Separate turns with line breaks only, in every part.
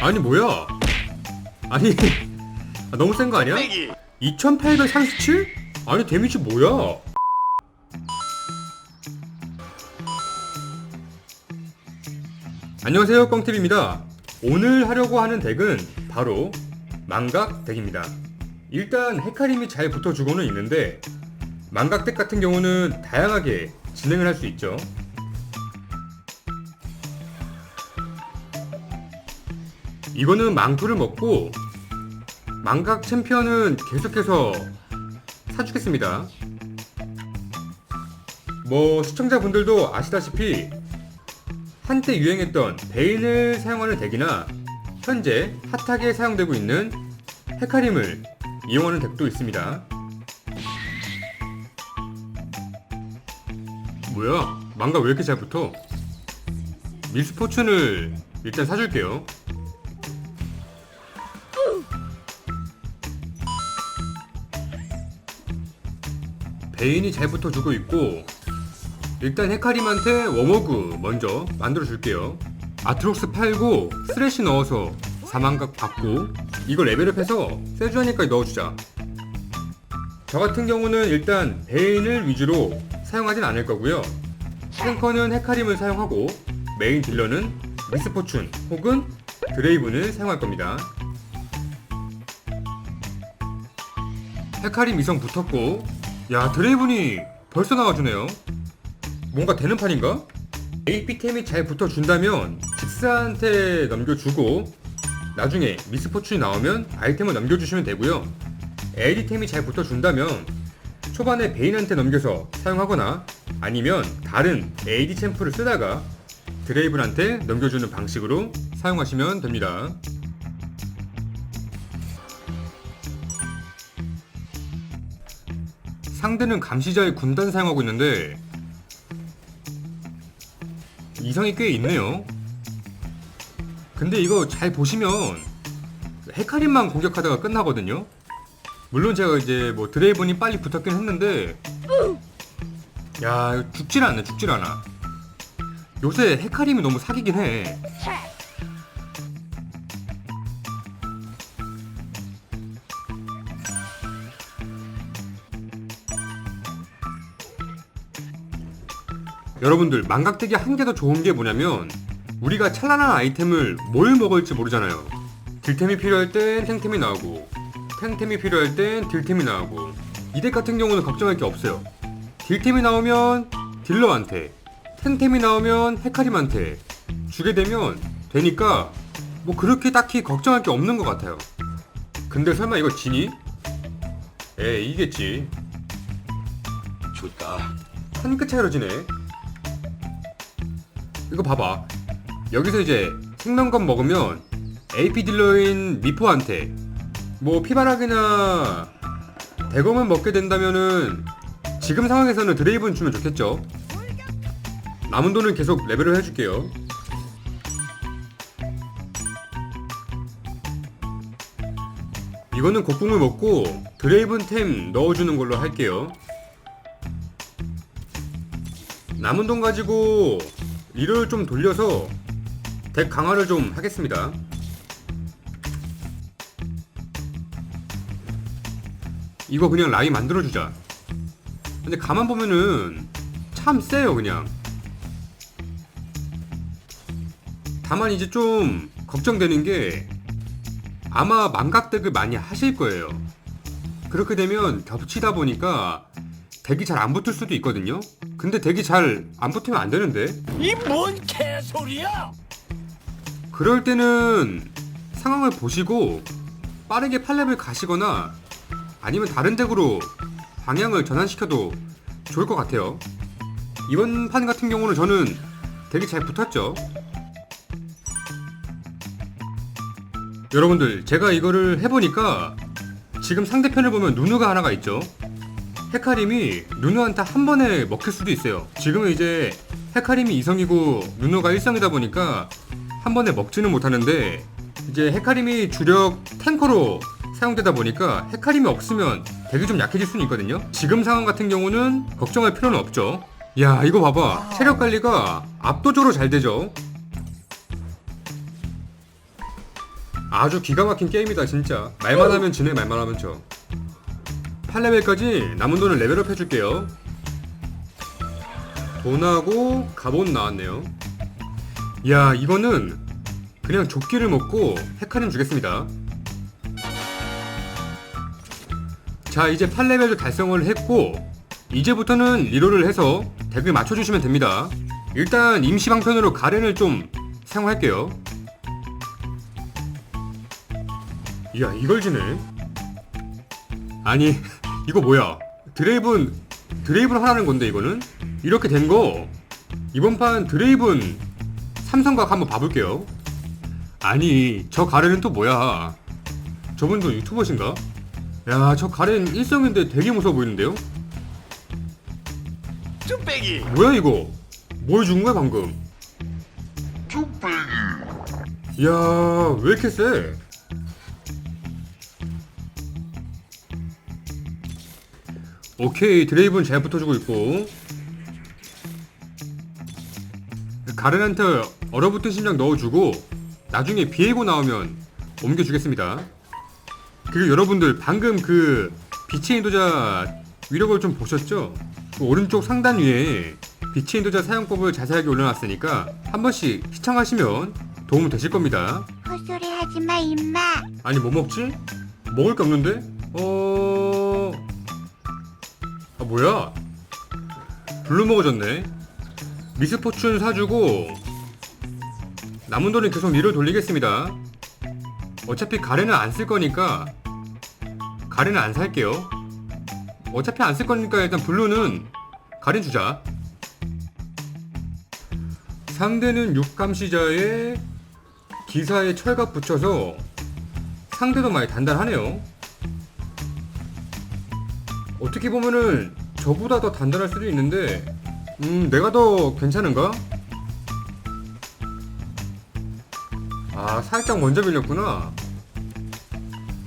아니 뭐야? 아니 아, 너무 센 거 아니야? 2837? 아니 데미지 뭐야? 안녕하세요 꽝팁입니다 오늘 하려고 하는 덱은 바로 망각 덱입니다 일단 헤카림이 잘 붙어주고는 있는데 망각 덱 같은 경우는 다양하게 진행을 할 수 있죠 이거는 망토를 먹고 망각 챔피언은 계속해서 사주겠습니다. 뭐 시청자분들도 아시다시피 한때 유행했던 베인을 사용하는 덱이나 현재 핫하게 사용되고 있는 헤카림을 이용하는 덱도 있습니다. 뭐야? 망각 왜 이렇게 잘 붙어? 밀스포춘을 일단 사줄게요. 베인이 잘 붙어주고 있고 일단 헤카림한테 워머그 먼저 만들어 줄게요. 아트록스 팔고 스레시 넣어서 사망각 받고 이거 레벨업해서 세주아니까지 넣어주자. 저 같은 경우는 일단 베인을 위주로 사용하진 않을 거고요. 탱커는 헤카림을 사용하고 메인 딜러는 미스포춘 혹은 드레이븐을 사용할 겁니다. 헤카림 이성 붙었고 야 드레이븐이 벌써 나와주네요. 뭔가 되는 판인가? AP템이 잘 붙어준다면 직사한테 넘겨주고 나중에 미스포춘이 나오면 아이템을 넘겨주시면 되고요. AD템이 잘 붙어준다면 초반에 베인한테 넘겨서 사용하거나 아니면 다른 AD 챔프를 쓰다가 드레이븐한테 넘겨주는 방식으로 사용하시면 됩니다 상대는 감시자의 군단 사용하고 있는데 이성이 꽤 있네요. 근데 이거 잘 보시면 헤카림만 공격하다가 끝나거든요. 물론 제가 이제 뭐 드레이븐이 빨리 붙었긴 했는데 야 죽질 않네 죽질 않아. 요새 헤카림이 너무 사기긴 해. 여러분들 망각되기 한 개 더 좋은 게 뭐냐면 우리가 찬란한 아이템을 뭘 먹을지 모르잖아요. 딜템이 필요할 땐 탱템이 나오고 탱템이 필요할 땐 딜템이 나오고 이 덱 같은 경우는 걱정할 게 없어요. 딜템이 나오면 딜러한테 탱템이 나오면 헤카림한테 주게 되면 되니까 뭐 그렇게 딱히 걱정할 게 없는 것 같아요. 근데 설마 이거 지니? 에 이겠지.
좋다.
한 끗 차이로 지네. 이거 봐봐. 여기서 이제 생명건 먹으면 AP 딜러인 미포한테 뭐 피바락이나 대검을 먹게 된다면은 지금 상황에서는 드레이븐 주면 좋겠죠. 남은 돈은 계속 레벨을 해줄게요. 이거는 곡궁을 먹고 드레이븐 템 넣어주는 걸로 할게요. 남은 돈 가지고 리를 좀 돌려서 덱 강화를 좀 하겠습니다. 이거 그냥 라이 만들어주자. 근데 가만 보면은 참 세요 그냥. 다만 이제 좀 걱정되는 게 아마 망각덱을 많이 하실 거예요. 그렇게 되면 겹치다 보니까 덱이 잘 안 붙을 수도 있거든요. 근데 덱이 잘 안 붙으면 안 되는데.
이 뭔 개소리야?
그럴 때는 상황을 보시고 빠르게 팔렙을 가시거나 아니면 다른 덱으로 방향을 전환시켜도 좋을 것 같아요. 이번 판 같은 경우는 저는 덱이 잘 붙었죠. 여러분들 제가 이거를 해보니까 지금 상대편을 보면 누누가 하나가 있죠. 헤카림이 누누한테 한 번에 먹힐 수도 있어요. 지금은 이제 헤카림이 이성이고 누누가 일성이다 보니까 한 번에 먹지는 못하는데 이제 헤카림이 주력 탱커로 사용되다 보니까 헤카림이 없으면 되게 좀 약해질 수는 있거든요. 지금 상황 같은 경우는 걱정할 필요는 없죠. 야 이거 봐봐 체력 관리가 압도적으로 잘 되죠. 아주 기가 막힌 게임이다 진짜 말만 하면 지네 말만 하면 져 8레벨까지 남은 돈을 레벨업 해줄게요. 돈하고 갑옷 나왔네요. 야 이거는 그냥 조끼를 먹고 헤카림 주겠습니다. 자 이제 8레벨도 달성을 했고 이제부터는 리롤을 해서 덱을 맞춰주시면 됩니다. 일단 임시방편으로 가렌을 좀 사용할게요. 이야 이걸 지네 아니 이거 뭐야? 드레이븐 드레이븐 하라는 건데 이거는? 이렇게 된 거. 이번 판 드레이븐 삼성각 한번 봐볼게요. 아니 저 가렌은 또 뭐야? 저분도 유튜버신가? 야 저 가렌 일성인데 되게 무서워 보이는데요?
쭈빼기!
뭐야 이거? 뭘준 거야 방금?
쭈빼기!
이야 왜 이렇게 세 오케이 드레이브는 잘 붙어주고 있고 가렌한테 얼어붙은 심장 넣어주고 나중에 비에고 나오면 옮겨주겠습니다 그리고 여러분들 방금 그 빛의 인도자 위력을 좀 보셨죠? 그 오른쪽 상단 위에 빛의 인도자 사용법을 자세하게 올려놨으니까 한 번씩 시청하시면 도움 되실 겁니다
헛소리 하지 마, 임마.
아니 뭐 먹지? 먹을 게 없는데? 어... 아 뭐야? 블루 먹어졌네 미스포춘 사주고 남은 돈은 계속 리를 돌리겠습니다 어차피 가래는 안 쓸 거니까 가래는 안 살게요 어차피 안 쓸 거니까 일단 블루는 가래 주자 상대는 육감시자에 기사에 철갑 붙여서 상대도 많이 단단하네요. 어떻게 보면은 저보다 더 단단할 수도 있는데, 음, 내가 더 괜찮은가? 아, 살짝 먼저 밀렸구나.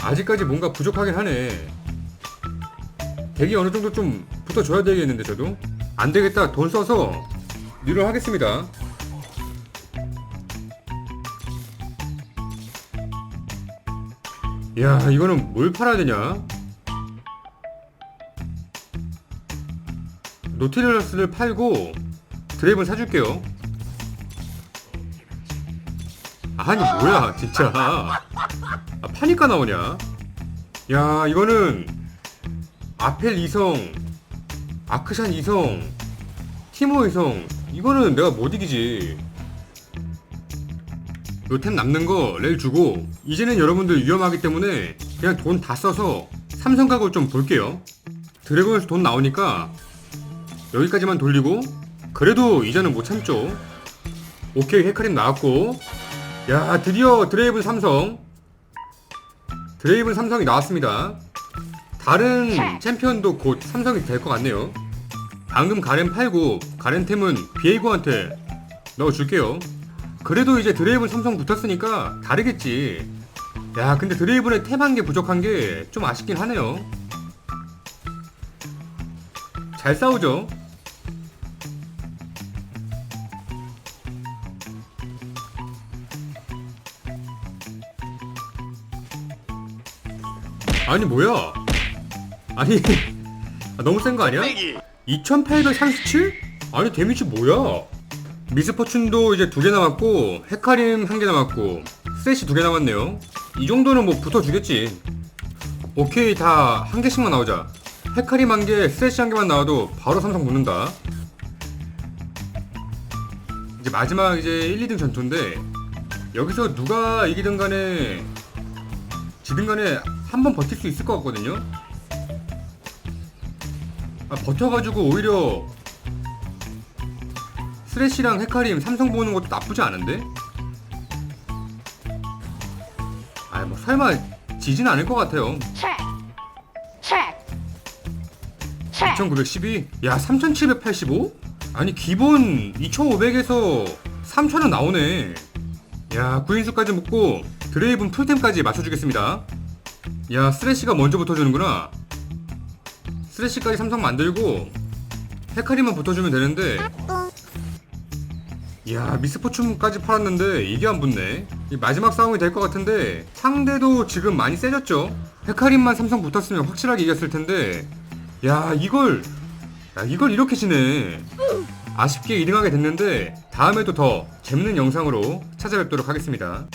아직까지 뭔가 부족하긴 하네. 덱이 어느 정도 좀 붙어줘야 되겠는데, 저도? 안 되겠다. 돈 써서 리를 하겠습니다. 야 이거는 뭘 팔아야 되냐 노티리러스를 팔고 드레이븐 사줄게요. 아니 뭐야 진짜. 아, 파니까 나오냐? 야 이거는 아펠 2성 아크샨 2성 티모 2성. 이거는 내가 못 이기지. 요 템 남는 거 레일 주고 이제는 여러분들 위험하기 때문에 그냥 돈 다 써서 삼성각을 좀 볼게요. 드래곤에서 돈 나오니까 여기까지만 돌리고 그래도 이제는 못 참죠 오케이 헤카림 나왔고 야 드디어 드레이븐 삼성 드레이븐 삼성이 나왔습니다 다른 챔피언도 곧 삼성이 될 것 같네요 방금 가렌 팔고 가렌템은 비에이고한테 넣어줄게요 그래도 이제 드레이븐 삼성 붙었으니까 다르겠지. 야, 근데 드레이븐에 템 한 개 부족한 게 좀 아쉽긴 하네요. 잘 싸우죠? 아니, 뭐야? 아니, 아, 너무 센 거 아니야?
빼기
2837? 아니 데미지 뭐야? 미스포춘도 이제 두 개 남았고 헤카림 한 개 남았고 스레시 두 개 남았네요 이 정도는 뭐 붙어주겠지 오케이 다 한 개씩만 나오자 헤카림 한 개, 스레시 한 개만 나와도 바로 삼성 붙는다 이제 마지막 이제 1, 2등 전투인데 여기서 누가 이기든 간에 지든 간에 한 번 버틸 수 있을 것 같거든요 아, 버텨가지고 오히려 스레시랑 헤카림 삼성 보는 것도 나쁘지 않은데? 아, 뭐 설마 지진 않을 것 같아요.
Check. Check. Check.
2912? 야, 3785? 아니, 기본 2500에서 3000원 나오네. 야, 구인수까지 묶고 드레이븐 풀템까지 맞춰주겠습니다. 야, 스레시가 먼저 붙어주는구나. 스레시까지 삼성 만들고 헤카림만 붙어주면 되는데. 이야 미스포춘까지 팔았는데 이게 안 붙네. 이 마지막 싸움이 될 것 같은데 상대도 지금 많이 세졌죠? 헤카림만 삼성 붙었으면 확실하게 이겼을 텐데. 야 이걸 야 이걸 이렇게 지네. 아쉽게 2등하게 됐는데 다음에도 더 재밌는 영상으로 찾아뵙도록 하겠습니다